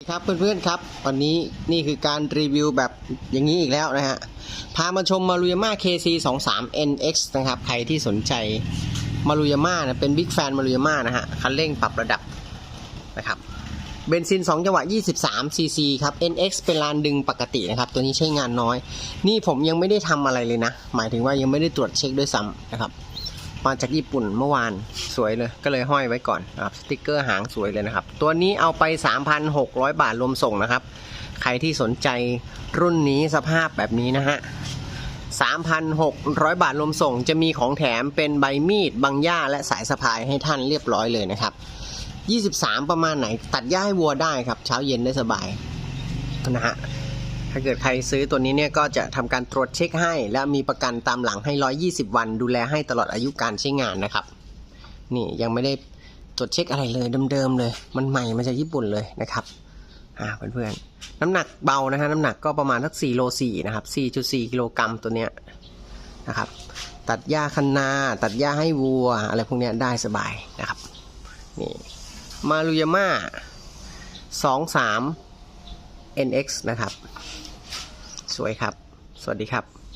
ครับเพื่อนๆครับวันนี้นี่คือการรีวิวแบบอย่างนี้อีกแล้วนะฮะพามาชมมารุยาม่า KC 2 3 NX นะครับใครที่สนใจมารุยาม่านะเป็นบิ๊กแฟนมารุยาม่านะฮะคันเร่งปรับระดับนะครับเบนซิน 2 จังหวะ 23 cc ครับ NX เป็นลานดึงปกตินะครับ ตัวนี้ใช้งานน้อย นี่ผมยังไม่ได้ทำอะไรเลยนะ หมายถึงว่ายังไม่ได้ตรวจเช็คด้วยซ้ำนะครับ มาจากญี่ปุ่นเมื่อวานสวยเลยก็เลยห้อยไว้ก่อนนะครับสติกเกอร์หางสวยเลยนะครับ ตัวนี้เอาไป 3,600 บาทรวมส่งนะครับ ใครที่สนใจรุ่นนี้สภาพแบบนี้นะฮะ3,600 บาทรวมส่งจะมีของแถมเป็นใบมีดบังหญ้าและสายสะพายให้ท่านเรียบร้อยเลยนะครับ 23 ประมาณไหน ตัดหญ้าให้วัวได้ครับ เช้าเย็นได้สบายนะฮะาเกิดใครซื้อตัวนี้เนี่ยก็จะทำการตรวจเช็คให้ และมีประกันตามหลังให้ 120 วัน ดูแลให้ตลอดอายุการใช้งานนะครับ นี่ยังไม่ได้ตรวจเช็คอะไรเลยเดิมๆเลย มันใหม่มาจากญี่ปุ่นเลยนะครับอ่าเพื่อนๆน้ำหนักเบานะฮะน้ำหนักก็ประมาณสัก4โล4นะครับ4.4กิโลกรัมตัวเนี้ยนะครับตัดหญ้าคันนา ตัดหญ้าให้วัว อะไรพวกเนี้ยได้สบายนะครับนี่มารุยาม่า 23 NX นะครับ สวยครับ สวัสดีครับ